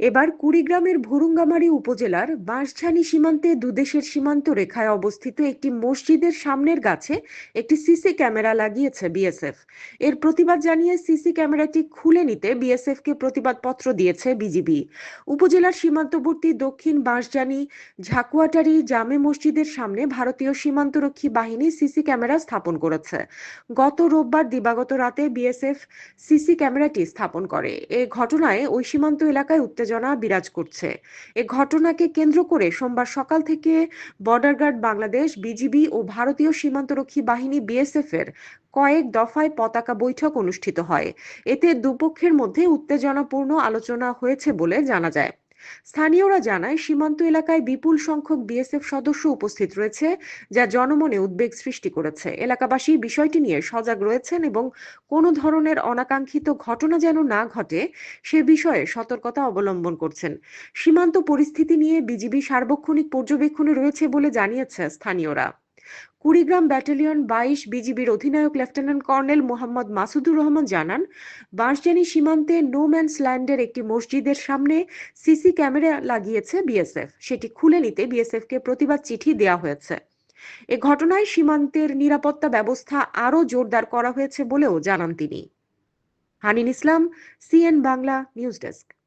এবার কুড়িগ্রামের ভুরুঙ্গামারী উপজেলার বাঁশঝানি সীমান্তে দুদেশের সীমান্ত রেখায় অবস্থিত একটি মসজিদের সামনের গাছে একটি সিসি ক্যামেরা লাগিয়েছে বিএসএফ। এর প্রতিবাদ জানিয়ে সিসি ক্যামেরাটি খুলে নিতে বিএসএফ কে প্রতিবাদপত্র দিয়েছে বিজিবি। উপজেলার সীমান্তবর্তী দক্ষিণ বাঁশজানি ঝাকুয়াটারি জামে মসজিদের সামনে ভারতীয় সীমান্তরক্ষী বাহিনী সিসি ক্যামেরা স্থাপন করেছে। গত রোববার দিবাগত রাতে বিএসএফ সিসি ক্যামেরাটি স্থাপন করে। এ ঘটনায় ওই সীমান্ত এলাকায় উত্তেজনা বিরাজ করছে। এ ঘটনাকে কেন্দ্র করে সোমবার সকাল থেকে বর্ডার গার্ড বাংলাদেশ, বিজিবি ও ভারতীয় সীমান্তরক্ষী বাহিনী, বিএসএফ এর কয়েক দফায় পতাকা বৈঠক অনুষ্ঠিত হয়। এতে দুপক্ষের মধ্যে উত্তেজনাপূর্ণ আলোচনা হয়েছে বলে জানা যায়। স্থানীয়রা জানায়, সীমান্ত এলাকায় বিপুল সংখ্যক বিএসএফ সদস্য উপস্থিত রয়েছে, যা জনমনে উদ্বেগ সৃষ্টি করেছে। এলাকাবাসী বিষয়টি নিয়ে সজাগ রয়েছেন এবং কোনো ধরনের অনাকাঙ্ক্ষিত ঘটনা যেন না ঘটে, সে বিষয়ে সতর্কতা অবলম্বন করছেন। সীমান্ত পরিস্থিতি নিয়ে বিজিবি সার্বক্ষণিক পর্যবেক্ষণে রয়েছে বলে জানিয়েছে স্থানীয়রা। কুড়িগ্রাম ব্যাটালিয়ন বাইশ বিজিবির অধিনায়ক লেফটেন্যান্ট কর্নেল মোহাম্মদ মাসুদুর রহমান জানান বাঁশজানি সীমান্তে নো ম্যানস ল্যান্ডের একটি মসজিদের সামনে সিসি ক্যামেরা লাগিয়েছে বিএসএফ। সেটি খুলে নিতে বিএসএফ কে প্রতিবাদ চিঠি দেওয়া হয়েছে। এ ঘটনায় সীমান্তের নিরাপত্তা ব্যবস্থা আরও জোরদার করা হয়েছে বলেও জানান তিনি। Hanin Islam, C N Bangla, news desk.